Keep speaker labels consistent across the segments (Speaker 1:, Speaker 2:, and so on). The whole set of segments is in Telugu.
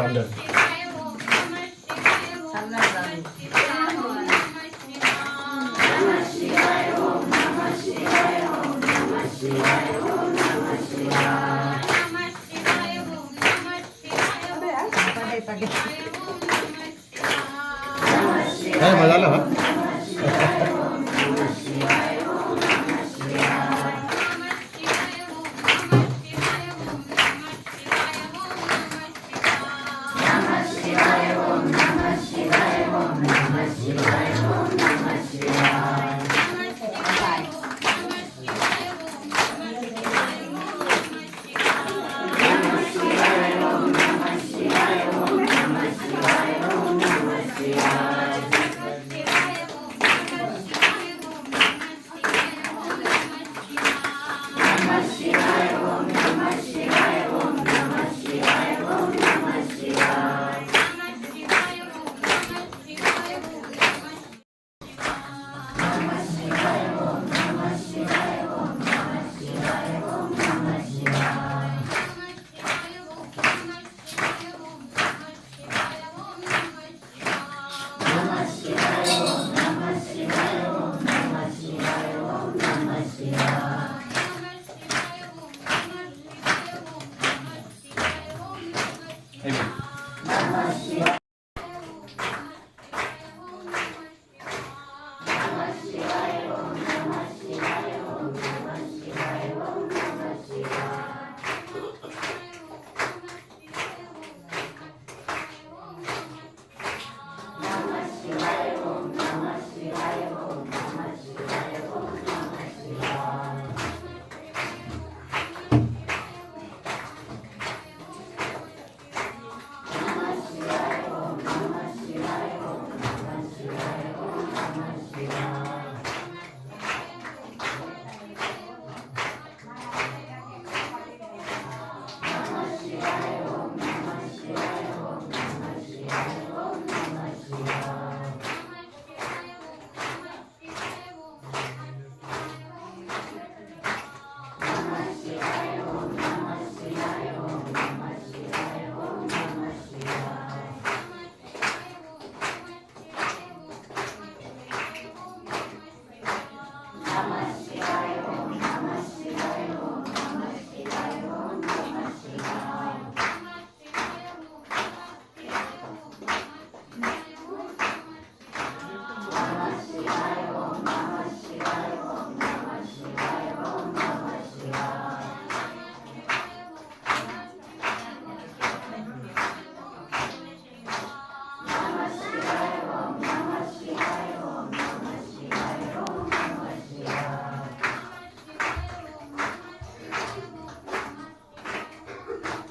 Speaker 1: काय मजा आला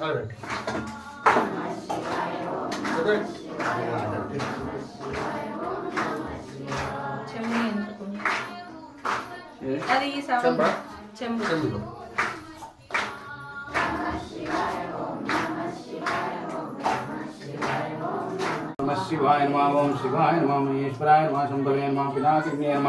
Speaker 1: हा All right. Okay.
Speaker 2: చెంబు ఎందుకు? అది ఈ సగం
Speaker 1: చెంబా?
Speaker 2: చెంబు
Speaker 1: చెంబులో.
Speaker 3: నమ శివాయ నమ ఓం శివాయ నమ మహేశ్వరాయ నమ శంభవే నమ పినాకిన్యే నమ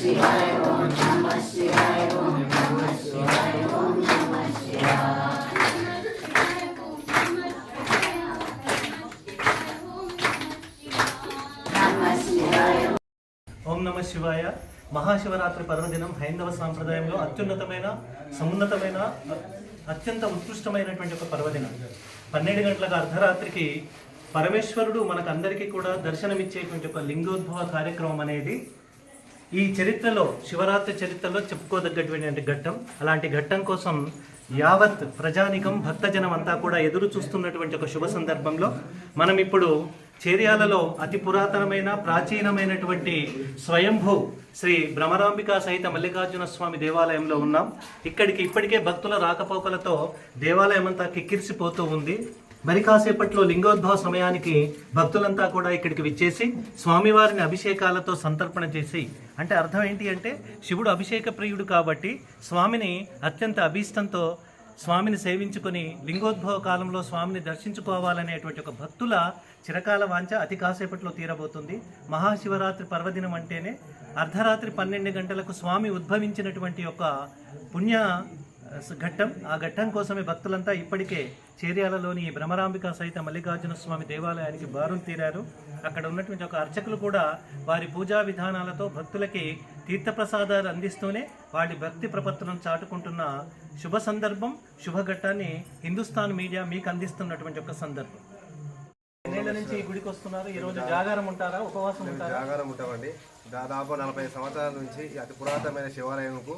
Speaker 4: ఓం నమ శివాయ. మహాశివరాత్రి పర్వదినం హైందవ సాంప్రదాయంలో అత్యున్నతమైన సమున్నతమైన అత్యంత ఉత్కృష్టమైనటువంటి ఒక పర్వదినం. పన్నెండు గంటలకు అర్ధరాత్రికి పరమేశ్వరుడు మనకందరికీ కూడా దర్శనమిచ్చేటువంటి ఒక లింగోద్భవ కార్యక్రమం అనేది ఈ చరిత్రలో శివరాత్రి చరిత్రలో చెప్పుకోదగ్గటువంటి ఘట్టం. అలాంటి ఘట్టం కోసం యావత్ ప్రజానికం భక్తజనం అంతా కూడా ఎదురు చూస్తున్నటువంటి ఒక శుభ సందర్భంలో మనం ఇప్పుడు చేర్యాలలో అతి పురాతనమైన ప్రాచీనమైనటువంటి స్వయంభూ శ్రీ భ్రమరాంబికా సహిత మల్లికార్జున స్వామి దేవాలయంలో ఉన్నాం. ఇక్కడికి ఇప్పటికే భక్తుల రాకపోకలతో దేవాలయం అంతా కిక్కిరిసిపోతూ ఉంది. మరి కాసేపట్లో లింగోద్భవ సమయానికి భక్తులంతా కూడా ఇక్కడికి విచ్చేసి స్వామివారిని అభిషేకాలతో సంతర్పణ చేసి అంటే అర్థం ఏంటి అంటే శివుడు అభిషేక ప్రియుడు కాబట్టి స్వామిని అత్యంత అభీష్టంతో స్వామిని సేవించుకొని లింగోద్భవ కాలంలో స్వామిని దర్శించుకోవాలనేటువంటి ఒక భక్తుల చిరకాల వాంఛ అతి కాసేపట్లో తీరబోతుంది. మహాశివరాత్రి పర్వదినం అంటేనే అర్ధరాత్రి పన్నెండు గంటలకు స్వామి ఉద్భవించినటువంటి ఒక పుణ్య ఘట్టం. ఆ ఘట్టం కోసమే భక్తులంతా ఇప్పటికే చేర్యాలలోని ఈ భ్రమరాంబిక సహిత మల్లికార్జున స్వామి దేవాలయానికి బారులు తీరారు. అక్కడ ఉన్నటువంటి ఒక అర్చకులు కూడా వారి పూజా విధానాలతో భక్తులకి తీర్థప్రసాదాలు అందిస్తూనే వారి భక్తి ప్రపత్తులను చాటుకుంటున్న శుభ సందర్భం శుభ ఘట్టాన్ని హిందుస్థాన్ మీడియా మీకు అందిస్తున్నటువంటి ఒక సందర్భం. ఎన్నేళ్ళ నుంచి ఈ గుడికి వస్తున్నారు? ఈ రోజు జాగారం ఉంటారా? ఉపవాసం ఉంటారా?
Speaker 1: జాగారం ఉంటామండి. దాదాపు నలభై సంవత్సరాల నుంచి అతి పురాతనమైన శివాలయంకు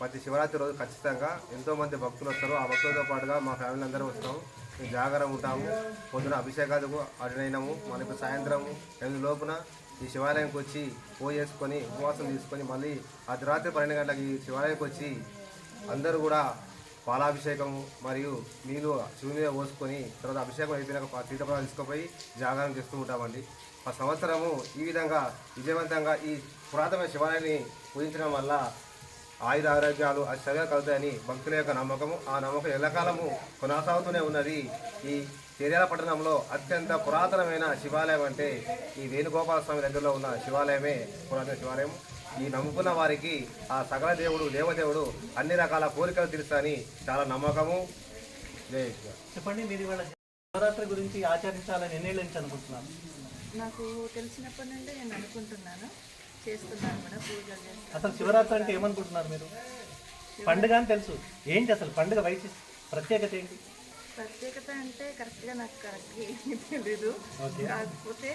Speaker 1: ప్రతి శివరాత్రి రోజు ఖచ్చితంగా ఎంతో మంది భక్తులు వస్తారు. ఆ భక్తులతో పాటుగా మా ఫ్యామిలీ అందరూ వస్తాము మేము జాగ్రత్త ఉంటాము. పొద్దున అభిషేకాలకు అటెండ్ మనకు సాయంత్రం ఎనిమిది లోపున ఈ శివాలయంకి వచ్చి పో చేసుకొని ఉపవాసం తీసుకొని మళ్ళీ అర్ధరాత్రి పన్నెండు గంటలకు ఈ శివాలయంకి వచ్చి అందరూ కూడా పాలాభిషేకము మరియు నీళ్ళు శివుని మీద పోసుకొని తర్వాత అభిషేకం అయిపోయినాక తీర్థపదాలు తీసుకుపోయి జాగారం చేస్తూ ఉంటామండి. ఆ సంవత్సరము ఈ విధంగా విజయవంతంగా ఈ పురాతన శివాలయాన్ని పూజించడం వల్ల ఆయుర ఆరోగ్యాలు అశ్చర్యాలు కలుగుతాయని భక్తుల యొక్క నమ్మకము ఆ నమ్మకం ఎల్లకాలము కొనసాగుతూనే ఉన్నది. ఈ చేర్యాల పట్టణంలో అత్యంత పురాతనమైన శివాలయం అంటే ఈ వేణుగోపాల స్వామి దగ్గరలో ఉన్న శివాలయమే పురాతన శివాలయం. ఈ నమ్ముకున్న వారికి ఆ సకల దేవుడు దేవదేవుడు అన్ని రకాల కోరికలు తీరుస్తాని చాలా నమ్మకము.
Speaker 4: చెప్పండి మీరు ఇవాళ శివరాత్రి గురించి ఆచరించాలని ఎన్నేళ్ళ నుంచి అనుకుంటున్నారు?
Speaker 2: నాకు తెలిసినప్పటి నుండి నేను అనుకుంటున్నాను. పూజలు
Speaker 4: అసలు శివరాత్రి అంటే ఏమనుకుంటున్నారు మీరు? పండుగ అని తెలుసు. ఏంటి అసలు పండుగ వయసు ప్రత్యేకత ఏంటి?
Speaker 2: ప్రత్యేకత అంటే కరెక్ట్గా నాకు కరెక్ట్గా ఏమీ తెలీదు. కాకపోతే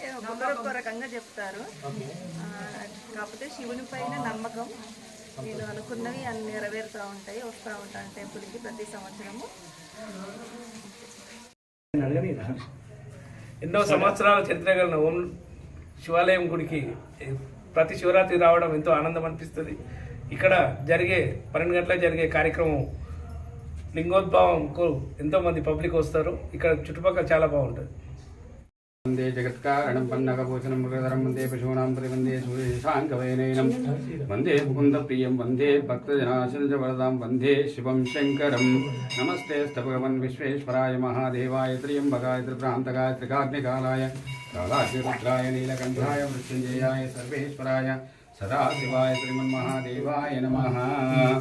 Speaker 2: ఒక్కో రకంగా చెప్తారు కాకపోతే శివుని పైన నమ్మకం. నేను అనుకున్నవి అన్ని నెరవేరుతూ ఉంటాయి వస్తూ ఉంటాను టెంపుల్కి ప్రతి సంవత్సరము.
Speaker 5: ఎన్నో సంవత్సరాల చరిత్ర కలిగిన ఓం శివాలయం గుడికి ప్రతి శివరాత్రి రావడం ఎంతో ఆనందం అనిపిస్తుంది. ఇక్కడ జరిగే పన్నెండు గంటల జరిగే కార్యక్రమం లింగోద్భవంకు ఎంతోమంది పబ్లిక్ వస్తారు. ఇక్కడ చుట్టుపక్కల చాలా బాగుంటుంది.
Speaker 3: వందే జగత్కారణం పన్నగభూషణం మృగధరం వందే పశూనాం ప్రతి వందే సూర్యశాంకవైనైనం వందే ముకుంద ప్రియం వందే భక్తజనాశంజ వరదాం వందే శివం శంకరం. నమస్తే భగవన్ విశ్వేశ్వరాయ మహాదేవాయ త్రియంబకాయ త్రిభ్రాంతకాయ త్రికాగ్నికాలాయ. दादाशिरुद्राय नीलकंठाय मृत्युंजयाय सर्वेश्वराय, सदाशिवाय, श्रीमन्महादेवाय नमः।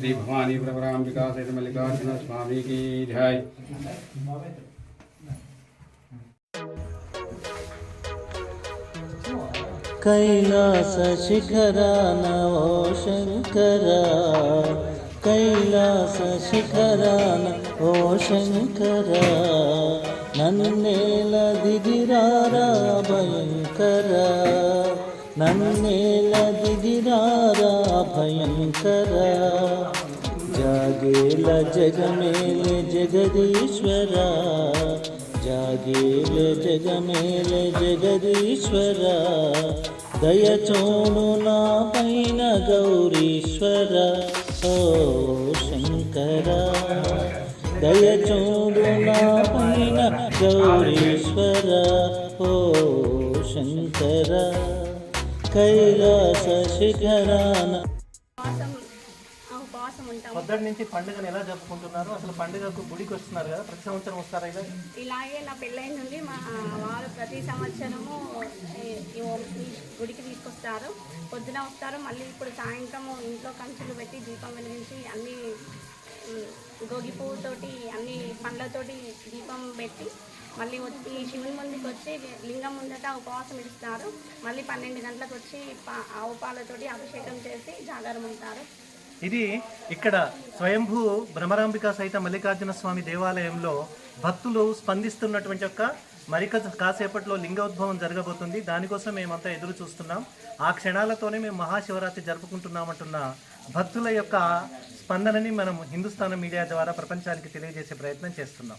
Speaker 3: श्री भवानी स्वामी की जय।
Speaker 6: कैलास शिखरा नवो शङ्करा। कैलास नवो शङ्करा। నన్నేల దిగిరారా భయంకర? నన్నేల దిగిరారా భయంకర? జాగేల జగమేలే జగదీశ్వర. జాగేల జగమేలే జగదీశ్వర. దయచోను నా పైన గౌరీశ్వర. ఓ శంకరా. దయ చూడు నా పైన గౌరీశ్వర ఓ శంకర కైలాస శిఖరాన.
Speaker 4: పొద్దుటి నుంచి పండుగను ఎలా జరుపుకుంటున్నారు? అసలు పండుగకు గుడికి వస్తున్నారు కదా ప్రతి సంవత్సరం వస్తారా ఇలా
Speaker 7: ఇలాగే నా పెళ్ళైన నుండి మా వారు ప్రతి సంవత్సరము గుడికి తీసుకొస్తారు. పొద్దున వస్తారు మళ్ళీ ఇప్పుడు సాయంత్రం ఇంట్లో కంచులు పెట్టి దీపం వెలిగించి అన్ని గోగి పువ్వుతోటి అన్ని పండ్లతోటి దీపం పెట్టి మళ్ళీ వచ్చి శివుని ముందుకు వచ్చి లింగం ముందట ఉపవాసం ఇస్తారు మళ్ళీ పన్నెండు గంటలకు వచ్చి పా- ఆవు పాలతోటి అభిషేకం చేసి జాగారం ఉంటారు.
Speaker 4: ఇది ఇక్కడ స్వయంభూ భ్రమరాంబిక సహిత మల్లికార్జున స్వామి దేవాలయంలో భక్తులు స్పందిస్తున్నటువంటి యొక్క మరిక కాసేపట్లో లింగోద్భవం జరగబోతుంది. దానికోసం మేమంతా ఎదురు చూస్తున్నాం. ఆ క్షణాలతోనే మేము మహాశివరాత్రి జరుపుకుంటున్నామంటున్న భక్తుల యొక్క స్పందనని మనం హిందుస్థాన్ మీడియా ద్వారా ప్రపంచానికి తెలియజేసే ప్రయత్నం చేస్తున్నాం.